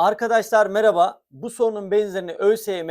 Arkadaşlar merhaba. Bu sorunun benzerini ÖSYM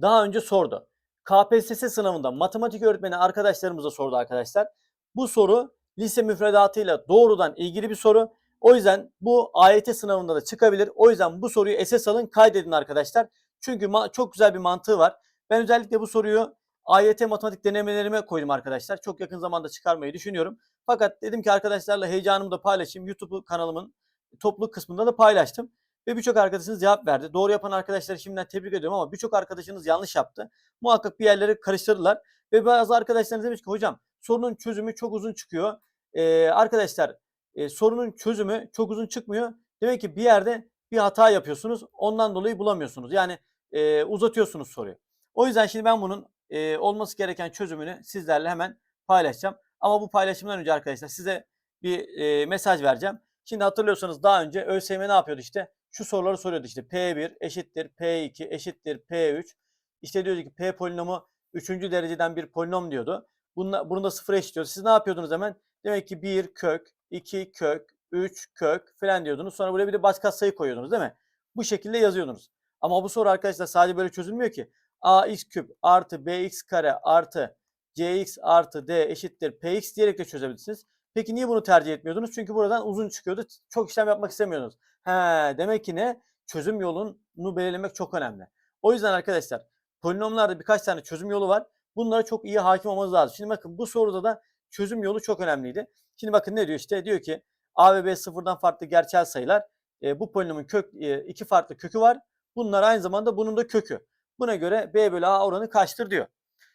daha önce sordu. KPSS sınavında matematik öğretmeni arkadaşlarımıza sordu arkadaşlar. Bu soru lise müfredatıyla doğrudan ilgili bir soru. O yüzden bu AYT sınavında da çıkabilir. O yüzden bu soruyu esas alın kaydedin arkadaşlar. Çünkü çok güzel bir mantığı var. Ben özellikle bu soruyu AYT matematik denemelerime koydum arkadaşlar. Çok yakın zamanda çıkarmayı düşünüyorum. Fakat dedim ki arkadaşlarla heyecanımı da paylaşayım. YouTube kanalımın topluluk kısmında da paylaştım. Ve birçok arkadaşınız cevap verdi. Doğru yapan arkadaşları şimdiden tebrik ediyorum ama birçok arkadaşınız yanlış yaptı. Muhakkak bir yerleri karıştırdılar. Ve bazı arkadaşlarınız demiş ki hocam sorunun çözümü çok uzun çıkıyor. Ee, arkadaşlar e, sorunun çözümü çok uzun çıkmıyor. Demek ki bir yerde bir hata yapıyorsunuz. Ondan dolayı bulamıyorsunuz. Yani e, uzatıyorsunuz soruyu. O yüzden şimdi ben bunun e, olması gereken çözümünü sizlerle hemen paylaşacağım. Ama bu paylaşımdan önce arkadaşlar size bir e, mesaj vereceğim. Şimdi hatırlıyorsanız daha önce ÖSYM ne yapıyordu işte? Şu soruları soruyordu işte P1 eşittir P2 eşittir P3. İşte diyordu ki P polinomu 3. dereceden bir polinom diyordu. Bununla, bunu da sıfıra eşitliyordu. Siz ne yapıyordunuz hemen? Demek ki 1 kök, 2 kök, 3 kök falan diyordunuz. Sonra buraya bir de başka sayı koyuyordunuz değil mi? Bu şekilde yazıyordunuz. Ama bu soru arkadaşlar sadece böyle çözülmüyor ki. ax küp artı bx kare artı cx artı d eşittir px diyerek de çözebilirsiniz. Peki niye bunu tercih etmiyordunuz? Çünkü buradan uzun çıkıyordu. Çok işlem yapmak istemiyordunuz. He, demek ki ne? Çözüm yolunu belirlemek çok önemli. O yüzden arkadaşlar polinomlarda birkaç tane çözüm yolu var. Bunlara çok iyi hakim olmanız lazım. Şimdi bakın bu soruda da çözüm yolu çok önemliydi. Şimdi bakın ne diyor işte? Diyor ki a ve b sıfırdan farklı gerçel sayılar. E, bu polinomun kök e, iki farklı kökü var. Bunlar aynı zamanda bunun da kökü. Buna göre b bölü a oranı kaçtır diyor.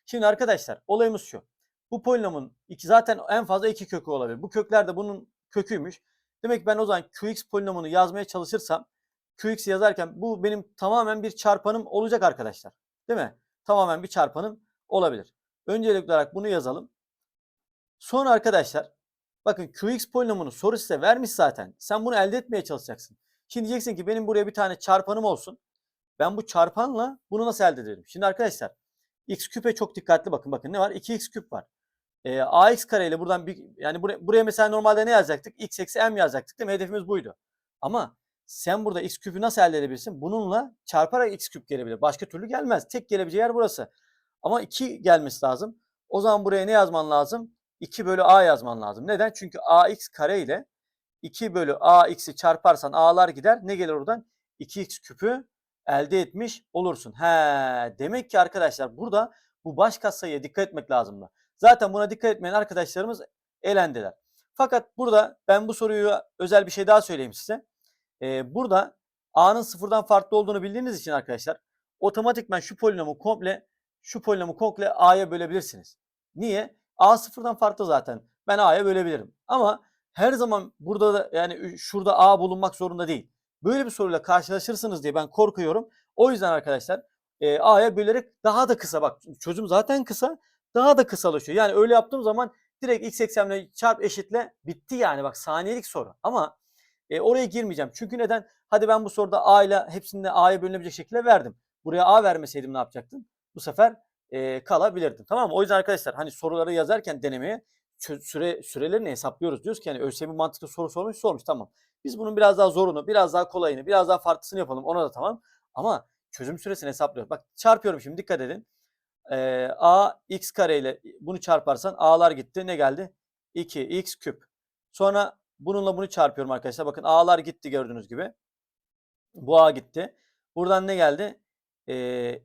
Şimdi arkadaşlar olayımız şu. Bu polinomun iki, zaten en fazla iki kökü olabilir. Bu kökler de bunun köküymüş. Demek ben o zaman qx polinomunu yazmaya çalışırsam qx yazarken bu benim tamamen bir çarpanım olacak arkadaşlar. Değil mi? Tamamen bir çarpanım olabilir. Öncelikli olarak bunu yazalım. Sonra arkadaşlar bakın qx polinomunu soru size vermiş zaten. Sen bunu elde etmeye çalışacaksın. Şimdi diyeceksin ki benim buraya bir tane çarpanım olsun. Ben bu çarpanla bunu nasıl elde ederim? Şimdi arkadaşlar x küpe çok dikkatli bakın. Bakın ne var? 2x küp var. E, ax kare ile buradan bir yani buraya, buraya mesela normalde ne yazacaktık? x eksi m yazacaktık değil mi? Hedefimiz buydu. Ama sen burada x küpü nasıl elde edebilirsin? Bununla çarparak x küp gelebilir. Başka türlü gelmez. Tek gelebileceği yer burası. Ama 2 gelmesi lazım. O zaman buraya ne yazman lazım? 2 bölü a yazman lazım. Neden? Çünkü ax kare ile 2 bölü ax'i çarparsan a'lar gider. Ne gelir oradan? 2x küpü elde etmiş olursun. He, demek ki arkadaşlar burada bu baş katsayıya dikkat etmek lazımdı. Zaten buna dikkat etmeyen arkadaşlarımız elendiler. Fakat burada ben bu soruyu özel bir şey daha söyleyeyim size. Ee, burada a'nın sıfırdan farklı olduğunu bildiğiniz için arkadaşlar otomatikman şu polinomu komple şu polinomu komple a'ya bölebilirsiniz. Niye? a sıfırdan farklı zaten. Ben a'ya bölebilirim. Ama her zaman burada da yani şurada a bulunmak zorunda değil. Böyle bir soruyla karşılaşırsınız diye ben korkuyorum. O yüzden arkadaşlar e, a'ya bölerek daha da kısa bak çözüm zaten kısa daha da kısalaşıyor. Yani öyle yaptığım zaman direkt x eksenle çarp eşitle bitti yani bak saniyelik soru. Ama e, oraya girmeyeceğim. Çünkü neden? Hadi ben bu soruda a ile hepsinde a'ya bölünebilecek şekilde verdim. Buraya a vermeseydim ne yapacaktın? Bu sefer e, kalabilirdin. Tamam mı? O yüzden arkadaşlar hani soruları yazarken denemeye süre sürelerini hesaplıyoruz. Diyoruz ki hani ÖSYM mantıklı soru sormuş sormuş tamam. Biz bunun biraz daha zorunu, biraz daha kolayını, biraz daha farklısını yapalım. Ona da tamam. Ama çözüm süresini hesaplıyoruz. Bak çarpıyorum şimdi dikkat edin. Ee, a x kare ile bunu çarparsan a'lar gitti. Ne geldi? 2x küp. Sonra bununla bunu çarpıyorum arkadaşlar. Bakın a'lar gitti gördüğünüz gibi. Bu a gitti. Buradan ne geldi? Ee,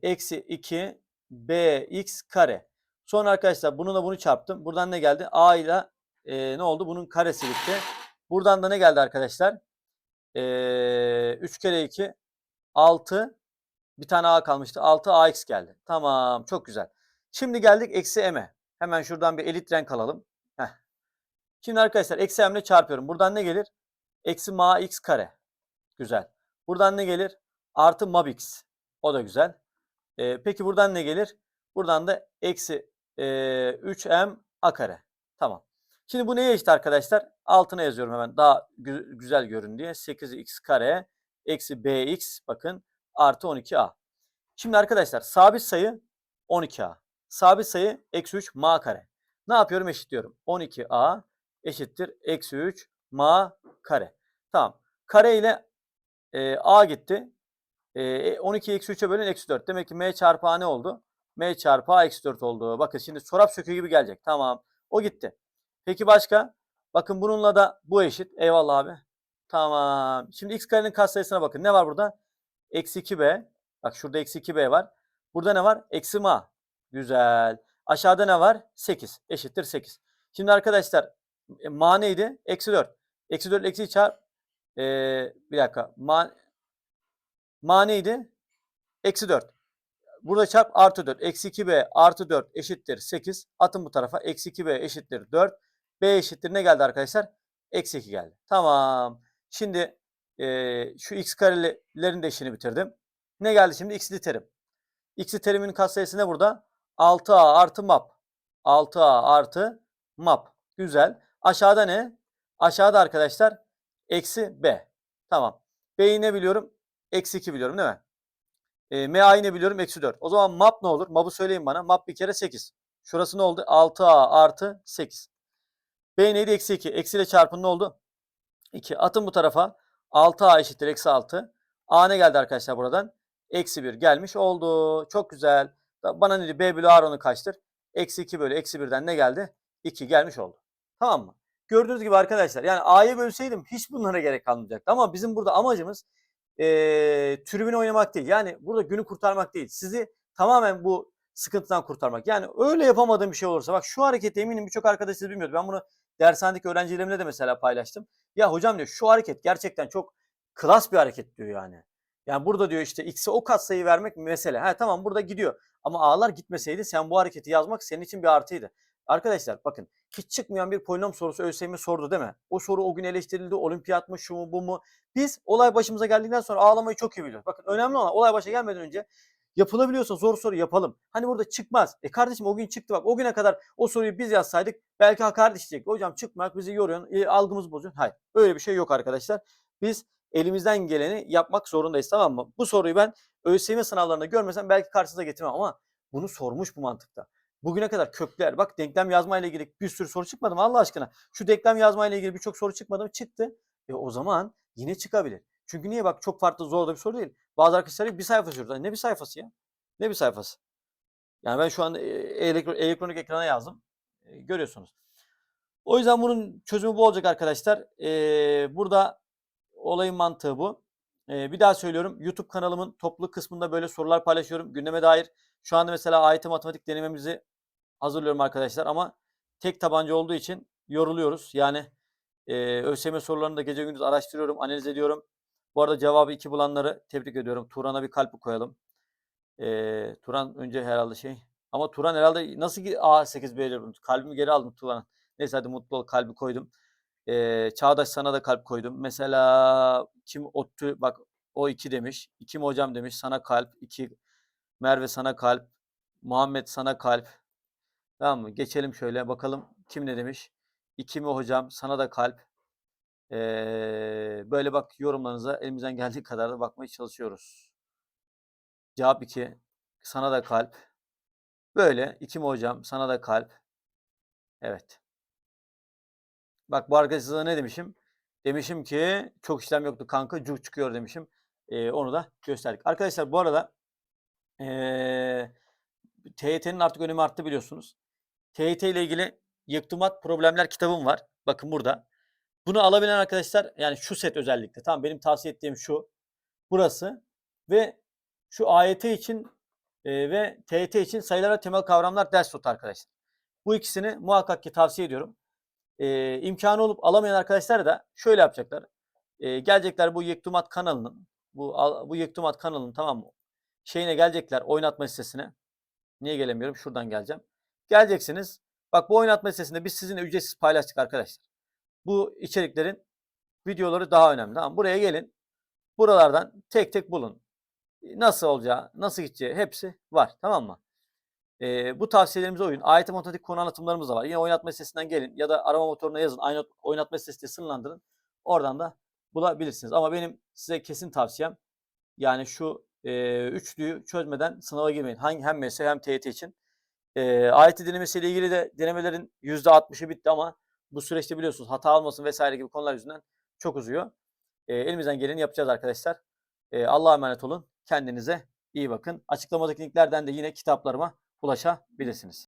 eksi 2 bx kare. Sonra arkadaşlar bununla bunu çarptım. Buradan ne geldi? A ile e, ne oldu? Bunun karesi gitti. Buradan da ne geldi arkadaşlar? E, 3 kere 2 6 bir tane A kalmıştı. 6 AX geldi. Tamam çok güzel. Şimdi geldik eksi M'e. Hemen şuradan bir elit renk alalım. Heh. Şimdi arkadaşlar eksi M ile çarpıyorum. Buradan ne gelir? Eksi ma x kare. Güzel. Buradan ne gelir? Artı mab x. O da güzel. E, peki buradan ne gelir? Buradan da eksi e, 3m a kare. Tamam. Şimdi bu neye eşit arkadaşlar? Altına yazıyorum hemen daha gü güzel görün diye. 8x kare eksi bx bakın artı 12a. Şimdi arkadaşlar sabit sayı 12a. Sabit sayı eksi 3 ma kare. Ne yapıyorum eşitliyorum. 12a eşittir eksi 3 ma kare. Tamam. Kare ile e, A gitti. E, 12 eksi 3'e bölün eksi 4. Demek ki M çarpı A ne oldu? M çarpı A eksi 4 oldu. Bakın şimdi çorap söküğü gibi gelecek. Tamam. O gitti. Peki başka? Bakın bununla da bu eşit. Eyvallah abi. Tamam. Şimdi x karenin katsayısına bakın. Ne var burada? Eksi 2b. Bak şurada eksi 2b var. Burada ne var? Eksi ma. Güzel. Aşağıda ne var? 8. Eşittir 8. Şimdi arkadaşlar e, ma neydi? Eksi 4. Eksi 4 eksi çarp. Ee, bir dakika. Ma, ma neydi? Eksi 4. Burada çarp artı 4. Eksi 2b artı 4 eşittir 8. Atın bu tarafa. Eksi 2b eşittir 4. b eşittir ne geldi arkadaşlar? Eksi 2 geldi. Tamam. Şimdi eee, şu x karelerin de işini bitirdim. Ne geldi şimdi? x'li terim. x'li terimin katsayısı ne burada? 6a artı map. 6a artı map. Güzel. Aşağıda ne? Aşağıda arkadaşlar eksi b. Tamam. b'yi ne biliyorum? Eksi 2 biliyorum değil mi? E, MA'yı ne biliyorum? Eksi 4. O zaman map ne olur? Map'ı söyleyin bana. Map bir kere 8. Şurası ne oldu? 6A artı 8. B neydi? Eksi 2. Eksi ile çarpın ne oldu? 2. Atın bu tarafa. 6A eşittir eksi 6. A ne geldi arkadaşlar buradan? Eksi 1 gelmiş oldu. Çok güzel. Bana ne diyor? B bölü A kaçtır? Eksi 2 bölü eksi 1'den ne geldi? 2 gelmiş oldu. Tamam mı? Gördüğünüz gibi arkadaşlar yani A'yı bölseydim hiç bunlara gerek kalmayacaktı. Ama bizim burada amacımız eee tribüne oynamak değil. Yani burada günü kurtarmak değil. Sizi tamamen bu sıkıntıdan kurtarmak. Yani öyle yapamadığım bir şey olursa bak şu hareketi eminim birçok arkadaş siz bilmiyordu. Ben bunu dershanedeki öğrencilerimle de mesela paylaştım. Ya hocam diyor şu hareket gerçekten çok klas bir hareket diyor yani. Yani burada diyor işte x'e o katsayı vermek mesele. Ha tamam burada gidiyor. Ama a'lar gitmeseydi sen bu hareketi yazmak senin için bir artıydı. Arkadaşlar bakın hiç çıkmayan bir polinom sorusu ÖSYM sordu değil mi? O soru o gün eleştirildi. Olimpiyat mı şu mu bu mu? Biz olay başımıza geldikten sonra ağlamayı çok iyi biliyoruz. Bakın önemli olan olay başa gelmeden önce yapılabiliyorsa zor soru yapalım. Hani burada çıkmaz. E kardeşim o gün çıktı bak. O güne kadar o soruyu biz yazsaydık belki hakaret işleyecek. Hocam çıkmak bizi yoruyor. E, algımız bozuyor. Hayır. Öyle bir şey yok arkadaşlar. Biz elimizden geleni yapmak zorundayız tamam mı? Bu soruyu ben ÖSYM sınavlarında görmesem belki karşınıza getirmem ama bunu sormuş bu mantıkta. Bugüne kadar kökler bak denklem yazma ile ilgili bir sürü soru çıkmadı mı Allah aşkına? Şu denklem yazma ile ilgili birçok soru çıkmadı mı? Çıktı. E o zaman yine çıkabilir. Çünkü niye bak çok farklı zor da bir soru değil. Bazı arkadaşlar bir sayfa sürdü. Ne bir sayfası ya? Ne bir sayfası? Yani ben şu an elektro- elektronik ekrana yazdım. Görüyorsunuz. O yüzden bunun çözümü bu olacak arkadaşlar. Burada olayın mantığı bu. Bir daha söylüyorum. YouTube kanalımın toplu kısmında böyle sorular paylaşıyorum. Gündeme dair. Şu anda mesela AYT matematik denememizi hazırlıyorum arkadaşlar ama tek tabanca olduğu için yoruluyoruz. Yani ÖSYM sorularını da gece gündüz araştırıyorum, analiz ediyorum. Bu arada cevabı iki bulanları tebrik ediyorum. Turan'a bir kalp koyalım. Ee, Turan önce herhalde şey. Ama Turan herhalde nasıl ki A8 beğenir bunu? Kalbimi geri aldım Turan'a. Neyse hadi mutlu ol kalbi koydum. Ee, Çağdaş sana da kalp koydum. Mesela kim Ottu bak o 2 demiş. İkim hocam demiş sana kalp. 2 Merve sana kalp. Muhammed sana kalp. Tamam mı? Geçelim şöyle bakalım kim ne demiş. İki mi hocam sana da kalp. Ee, böyle bak yorumlarınıza elimizden geldiği kadar da bakmaya çalışıyoruz. Cevap 2. Sana da kalp. Böyle. 2 mi hocam? Sana da kalp. Evet. Bak bu arkadaşa ne demişim? Demişim ki çok işlem yoktu kanka. Cuk çıkıyor demişim. Ee, onu da gösterdik. Arkadaşlar bu arada ee, TYT'nin artık önemi arttı biliyorsunuz. TYT ile ilgili yıktımat problemler kitabım var. Bakın burada. Bunu alabilen arkadaşlar yani şu set özellikle. Tamam benim tavsiye ettiğim şu. Burası ve şu AYT için e, ve TYT için sayılar temel kavramlar ders notu arkadaşlar. Bu ikisini muhakkak ki tavsiye ediyorum. E, imkanı olup alamayan arkadaşlar da şöyle yapacaklar. E, gelecekler bu Yektumat kanalının bu bu Yektumat kanalının tamam mı? Şeyine gelecekler oynatma listesine. Niye gelemiyorum? Şuradan geleceğim. Geleceksiniz. Bak bu oynatma listesinde biz sizinle ücretsiz paylaştık arkadaşlar. Bu içeriklerin videoları daha önemli. Tamam Buraya gelin. Buralardan tek tek bulun. Nasıl olacağı, nasıl gideceği hepsi var. Tamam mı? Ee, bu tavsiyelerimize uyun. Ayet matematik konu anlatımlarımız da var. Yine oynatma sitesinden gelin ya da arama motoruna yazın. Aynı oynatma sitesi sınırlandırın. Oradan da bulabilirsiniz. Ama benim size kesin tavsiyem yani şu e, üçlüyü çözmeden sınava girmeyin. Hangi, hem MESE hem TYT için. E, AYT denemesiyle ilgili de denemelerin %60'ı bitti ama bu süreçte biliyorsunuz hata almasın vesaire gibi konular yüzünden çok uzuyor. e, elimizden geleni yapacağız arkadaşlar. E, Allah'a emanet olun. Kendinize iyi bakın. Açıklamadaki linklerden de yine kitaplarıma ulaşabilirsiniz.